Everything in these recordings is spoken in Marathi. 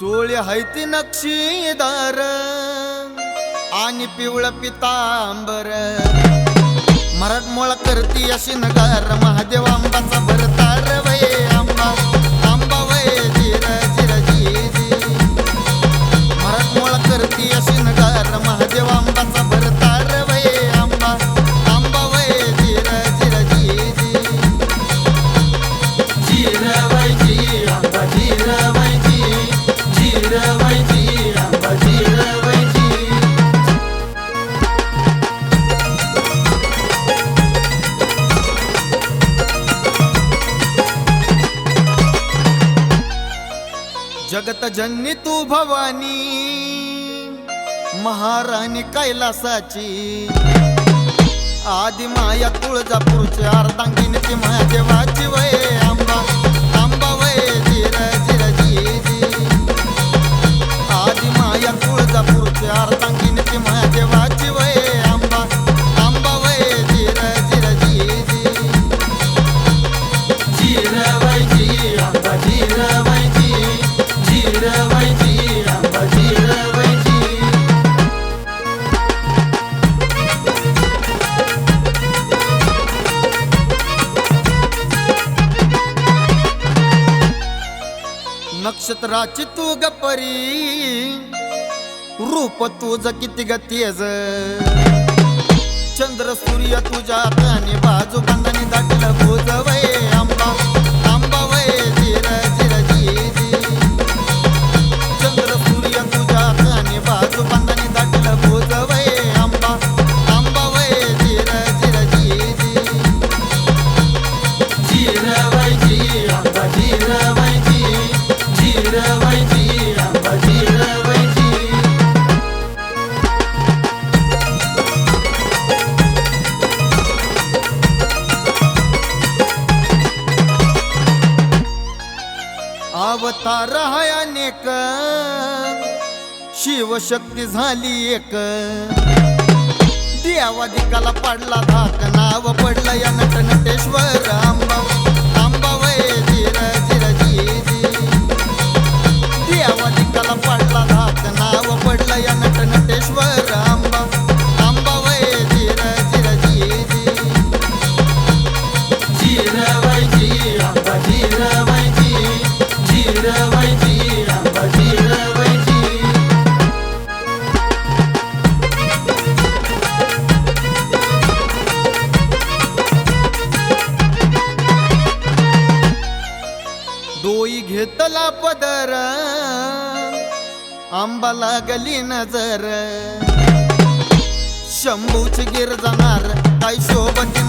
सोळी हायती नक्षीदार आणि पिवळ पितांबर. मराठमोळा करती अशी नगार महादेव आंबाचा भरतार वय आंबा आंबा वय जिर जिर जी जी मराठमोळा करती अशी नगार महादेव आंबाचा भरतार वय आंबा आंबा वय जिर जिर जी जी आंबा जी जगत जननी तू भवानी महाराणी कैलासाची. आदि माया तुळजापूरची अर्धांगिनी ती महादेवाची नक्षत्राची तू गपरी रूप तुझ किती ग चंद्र सूर्य तुझ्या हाताने बाजू बांधाने दाटलं भोज अवतार हाय अनेक. शिवशक्ती झाली एक. देवादिकाला पडला धाक नाव पडलं या नट घेतला पदर आंबा लागली नजर शंभूच गिर जाणार काय शोभती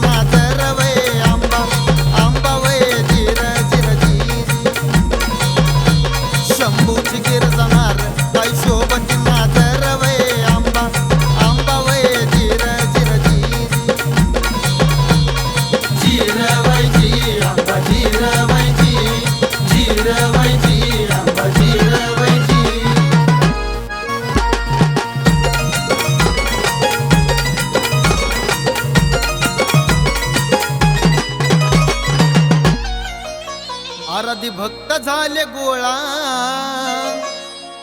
भक्त झाले गोळा.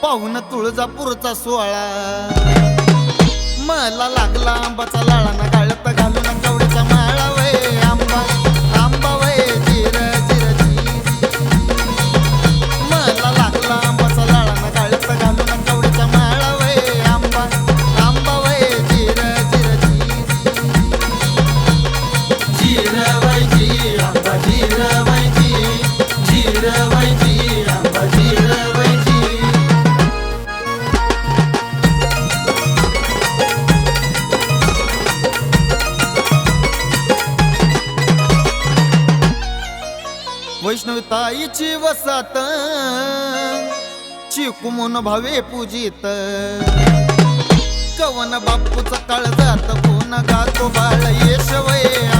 पाहुण तुळजापूरचा सोहळा. मला लागला आंबाचा लाळा वैष्णवी ताईची वसात चिकू म्हणून भावे पूजित. कवन बापूचा काळ जात कोण गातो बाळ येशवया.